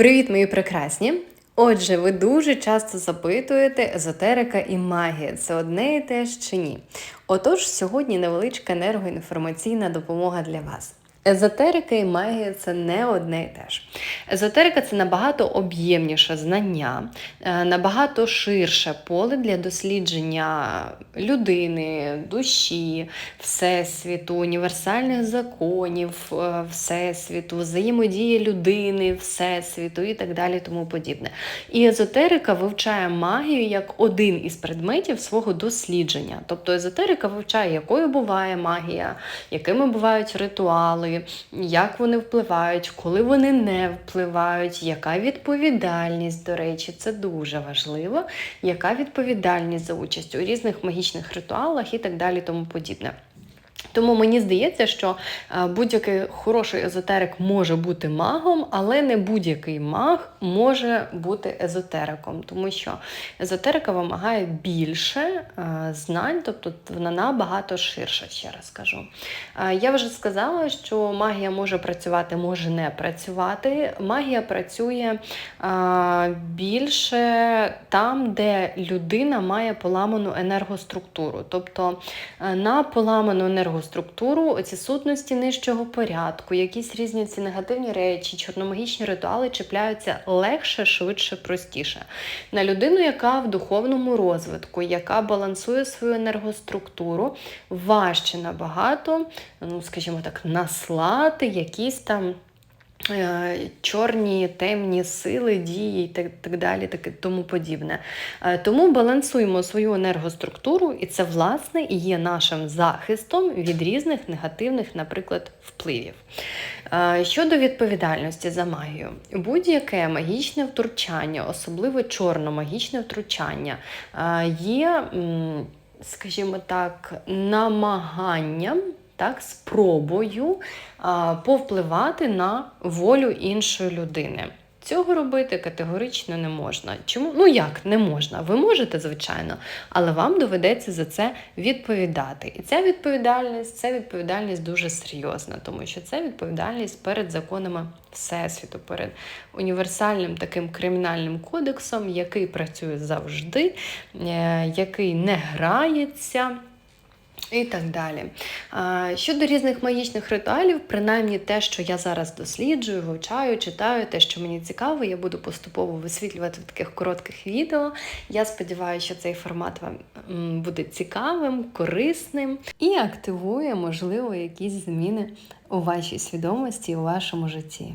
Привіт, мої прекрасні! Отже, ви дуже часто запитуєте, езотерика і магія це одне і те ж чи ні? Отож, сьогодні невеличка енергоінформаційна допомога для вас. Езотерика і магія це не одне і те ж. Езотерика це набагато об'ємніше знання, е, набагато ширше поле для дослідження людини, душі, всесвіту, універсальних законів, е, всесвіту, взаємодії людини, всесвіту і так далі, тому подібне. І езотерика вивчає магію як один із предметів свого дослідження. Тобто езотерика вивчає, якою буває магія, якими бувають ритуали, як вони впливають, коли вони не впливають, яка відповідальність, до речі, це дуже важливо, яка відповідальність за участь у різних магічних ритуалах і так далі, тому подібне. Тому мені здається, що е, будь-який хороший езотерик може бути магом, але не будь-який маг може бути езотериком, тому що езотерика вимагає більше е, знань, тобто вона набагато ширша, ще раз кажу. Е, я вже сказала, що магія може працювати, може не працювати. Магія працює більше там, де людина має поламану енергоструктуру. Тобто на поламану енергоструктуру структуру, оці сутності нижчого порядку, якісь різні ці негативні речі, чорномагічні ритуали чіпляються легше, швидше, простіше. На людину, яка в духовному розвитку, яка балансує свою енергоструктуру, важче набагато, ну, скажімо так, наслати якісь там. Е, чорні, темні сили, дії і так, так далі, так, тому подібне. Е, тому балансуємо свою енергоструктуру, і це, власне, і є нашим захистом від різних негативних, наприклад, впливів. Е, щодо відповідальності за магію, будь-яке магічне втручання, особливо чорно-магічне втручання, є, скажімо так, намаганням так, спробою а, повпливати на волю іншої людини. Цього робити категорично не можна. Чому? Ну як не можна? Ви можете, звичайно, але вам доведеться за це відповідати. І ця відповідальність це відповідальність дуже серйозна, тому що це відповідальність перед законами Всесвіту, перед універсальним таким кримінальним кодексом, який працює завжди, е, який не грається. І так далі. Щодо різних магічних ритуалів, принаймні те, що я зараз досліджую, вивчаю, читаю, те, що мені цікаво, я буду поступово висвітлювати в таких коротких відео. Я сподіваюся, що цей формат вам буде цікавим, корисним і активує, можливо, якісь зміни у вашій свідомості, у вашому житті.